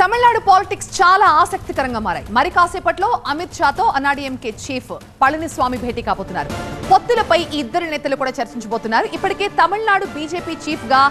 Tamil Nadu politics చాలా ఆసక్తికరంగా మారాయి. మరి కాసేపట్లో అమిత్ షాతో అన్నాడీఎంకే చీఫ్ పళనిస్వామి భేటీ కాబోతున్నారు. పొత్తులపై ఈ ఇద్దరు నేతలు కూడా చర్చించబోతున్నారు. ఇప్పటికే తమిళనాడు బీజేపీ చీఫ్గా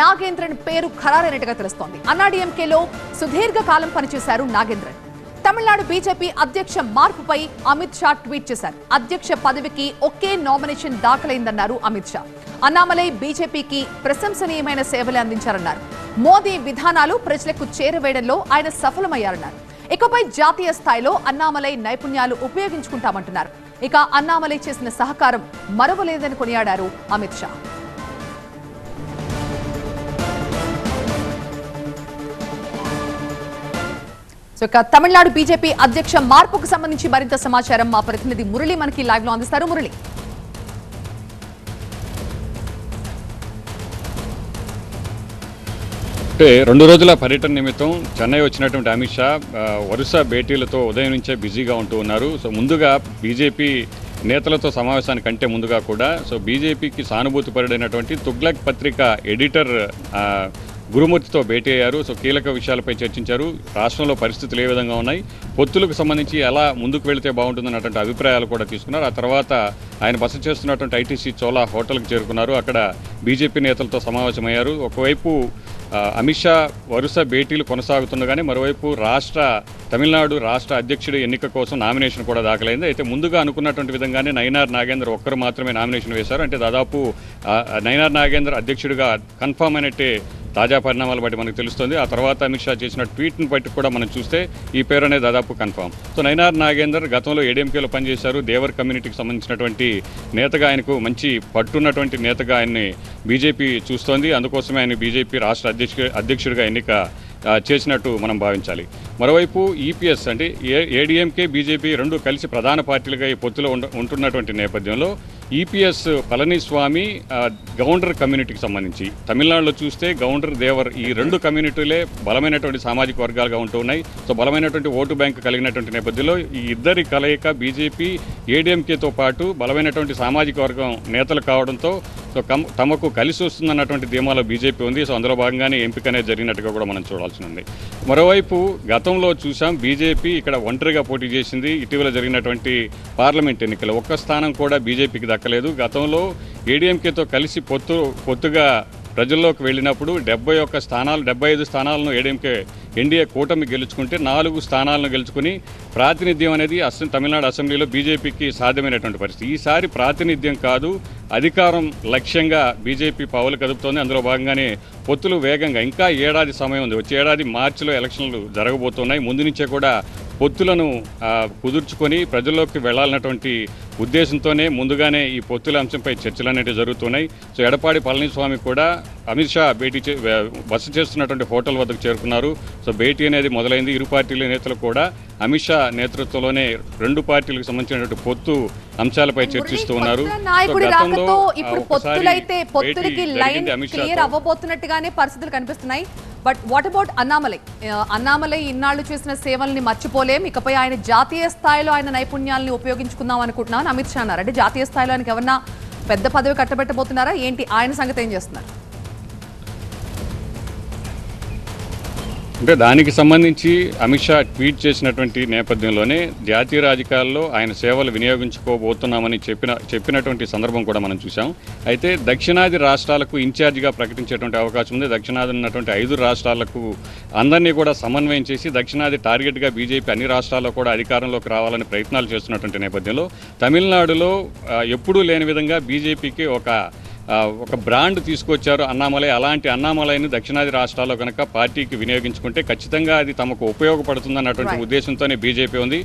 నాగేంద్రన్ పేరు ఖరారైనట్టుగా తెలుస్తోంది. అన్నాడీఎంకేలో సుదీర్ఘ కాలం పనిచేశారు నాగేంద్రన్. తమిళనాడు బీజేపీ అధ్యక్ష మార్పుపై అమిత్ షా ట్వీట్ చేశారు. అధ్యక్ష పదవికి ఒకే నామినేషన్ దాఖలైందన్నారు అమిత్ షా. అన్నామలై బీజేపీకి ప్రశంసనీయమైన సేవలు అందించారన్నారు. మోదీ విధానాలు ప్రజలకు చేరవేయడంలో ఆయన సఫలమయ్యారన్నారు. ఇకపై జాతీయ స్థాయిలో అన్నామలై నైపుణ్యాలు ఉపయోగించుకుంటామంటున్నారు. ఇక అన్నామలై చేసిన సహకారం మరవలేదని కొనియాడారు అమిత్ షా. సో ఇక తమిళనాడు బీజేపీ అధ్యక్ష మార్పుకు సంబంధించి మరింత సమాచారం మా ప్రతినిధి మురళి మనకి లైవ్లో అందిస్తారు. మురళి. అంటే రెండు రోజుల పర్యటన నిమిత్తం చెన్నై వచ్చినటువంటి అమిత్ షా వరుస భేటీలతో ఉదయం నుంచే బిజీగా ఉంటూ ఉన్నారు. సో ముందుగా బీజేపీ నేతలతో సమావేశానికి కంటే ముందుగా కూడా సో బీజేపీకి సానుభూతి పరుడైనటువంటి తుగ్లక్ పత్రిక ఎడిటర్ గురుమూర్తితో భేటీ అయ్యారు. సో కీలక విషయాలపై చర్చించారు. రాష్ట్రంలో పరిస్థితులు ఏ విధంగా ఉన్నాయి? పొత్తులకు సంబంధించి ఎలా ముందుకు వెళితే బాగుంటుందన్నటువంటి అభిప్రాయాలు కూడా తీసుకున్నారు. ఆ తర్వాత ఆయన బస చేస్తున్నటువంటి ఐటీసీ చోలా హోటల్కి చేరుకున్నారు. అక్కడ బీజేపీ నేతలతో సమావేశమయ్యారు. ఒకవైపు అమిత్ షా వరుస భేటీలు కొనసాగుతుండగానే మరోవైపు రాష్ట్ర తమిళనాడు రాష్ట్ర అధ్యక్షుడి ఎన్నిక కోసం నామినేషన్ కూడా దాఖలైంది. అయితే ముందుగా అనుకున్నటువంటి విధంగానే నైనార్ నాగేంద్ర ఒక్కరు మాత్రమే నామినేషన్ వేశారు. అంటే దాదాపు నయనార్ నైనార్ నాగేంద్ర అధ్యక్షుడిగా కన్ఫామ్ అయినట్టే తాజా పరిణామాలు బట్టి మనకు తెలుస్తుంది. ఆ తర్వాత అమిత్ షా చేసిన ట్వీట్ను బట్టి కూడా మనం చూస్తే ఈ పేరు అనేది దాదాపు కన్ఫామ్. సో నైనార్ నాగేందర్ గతంలో ఏడీఎంకేలో పనిచేశారు. దేవర్ కమ్యూనిటీకి సంబంధించినటువంటి నేతగా ఆయనకు మంచి పట్టున్నటువంటి నేతగా ఆయన్ని బీజేపీ చూస్తోంది. అందుకోసమే ఆయన బీజేపీ రాష్ట్ర అధ్యక్ష అధ్యక్షుడిగా ఎన్నిక చేసినట్టు మనం భావించాలి. మరోవైపు ఈపీఎస్ అంటే ఏ ఏడీఎంకే బీజేపీ రెండు కలిసి ప్రధాన పార్టీలుగా ఈ పొత్తులో ఉంటున్నటువంటి నేపథ్యంలో ఈపీఎస్ పళనిస్వామి గౌండర్ కమ్యూనిటీకి సంబంధించి. తమిళనాడులో చూస్తే గౌండర్ దేవర్ ఈ రెండు కమ్యూనిటీలే బలమైనటువంటి సామాజిక వర్గాలుగా ఉంటూ ఉన్నాయి. సో బలమైనటువంటి ఓటు బ్యాంకు కలిగినటువంటి నేపథ్యంలో ఈ ఇద్దరి కలయిక బీజేపీ ఏడీఎంకేతో పాటు బలమైనటువంటి సామాజిక వర్గం నేతలు కావడంతో సో తమకు కలిసి వస్తుందన్నటువంటి ధీమాలో బీజేపీ ఉంది. సో అందులో భాగంగానే ఎంపిక అనేది జరిగినట్టుగా కూడా మనం చూడాల్సి ఉంది. మరోవైపు గతంలో చూసాం బీజేపీ ఇక్కడ ఒంటరిగా పోటీ చేసింది. ఇటీవల జరిగినటువంటి పార్లమెంట్ ఎన్నికలు. ఒక్క స్థానం కూడా బీజేపీకి దక్కలేదు. గతంలో ఏడీఎంకేతో కలిసి పొత్తు పొత్తుగా ప్రజల్లోకి వెళ్ళినప్పుడు డెబ్బై ఒక్క స్థానాలు డెబ్బై ఐదు స్థానాలను ఏడీఎంకే ఎన్డీఏ కూటమి గెలుచుకుంటే నాలుగు స్థానాలను గెలుచుకుని ప్రాతినిధ్యం అనేది అసలు తమిళనాడు అసెంబ్లీలో బీజేపీకి సాధ్యమైనటువంటి పరిస్థితి. ఈసారి ప్రాతినిధ్యం కాదు అధికారం లక్ష్యంగా బీజేపీ పావులు కదుపుతోంది. అందులో భాగంగానే పొత్తులు వేగంగా ఇంకా ఏడాది సమయం ఉంది. వచ్చే ఏడాది మార్చిలో ఎలక్షన్లు జరగబోతున్నాయి. ముందు నుంచే కూడా పొత్తులను కుదుర్చుకొని ప్రజల్లోకి వెళ్ళాలన్నటువంటి ఉద్దేశంతోనే ముందుగానే ఈ పొత్తుల అంశంపై చర్చలు అనేవి జరుగుతున్నాయి. సో ఎడపాడి పళనిస్వామి కూడా అమిత్ షా భేటీ బస చేస్తున్నటువంటి హోటల్ వద్దకు చేరుకున్నారు. సో భేటీ అనేది మొదలైంది. ఇరు పార్టీల నేతలు కూడా అమిత్ షా నేతృత్వంలోనే రెండు పార్టీలకు సంబంధించినటువంటి పొత్తు అంశాలపై చర్చిస్తూ ఉన్నారు. ఇప్పుడు పొత్తులైతే పొత్తులకి లైన్. క్లియర్ అవ్వబోతున్నట్టుగానే పరిస్థితులు కనిపిస్తున్నాయి. But what about Annamalai Annamalai ఇన్నాళ్ళు చేసిన సేవల్ని మర్చిపోలేం. ఇకపై ఆయన జాతీయ స్థాయిలో ఆయన నైపుణ్యాలని ఉపయోగించుకుందాం అనుకుంటున్నాను. అమిత్ షా అన్నారు అంటే జాతీయ స్థాయిలో ఆయనకి ఎవరన్నా పెద్ద పదవి కట్టబెట్టబోతున్నారా? ఏంటి? ఆయన సంగతి ఏం చేస్తున్నారు? అంటే దానికి సంబంధించి అమిత్ షా ట్వీట్ చేసినటువంటి నేపథ్యంలోనే జాతీయ రాజకీయాల్లో ఆయన సేవలు వినియోగించుకోబోతున్నామని చెప్పిన చెప్పినటువంటి సందర్భం కూడా మనం చూసాం అయితే దక్షిణాది రాష్ట్రాలకు ఇన్ఛార్జిగా ప్రకటించేటువంటి అవకాశం ఉంది. దక్షిణాది ఉన్నటువంటి ఐదు రాష్ట్రాలకు అందరినీ కూడా సమన్వయం చేసి దక్షిణాది టార్గెట్గా బీజేపీ అన్ని రాష్ట్రాల్లో కూడా అధికారంలోకి రావాలని ప్రయత్నాలు చేస్తున్నటువంటి నేపథ్యంలో తమిళనాడులో ఎప్పుడూ లేని విధంగా బీజేపీకి ఒక ఒక బ్రాండ్ తీసుకొచ్చారు అన్నామలై అలాంటి అన్నామలైని దక్షిణాది రాష్ట్రాల్లో కనుక పార్టీకి వినియోగించుకుంటే ఖచ్చితంగా అది తమకు ఉపయోగపడుతుందన్నటువంటి. ఉద్దేశంతోనే బీజేపీ ఉంది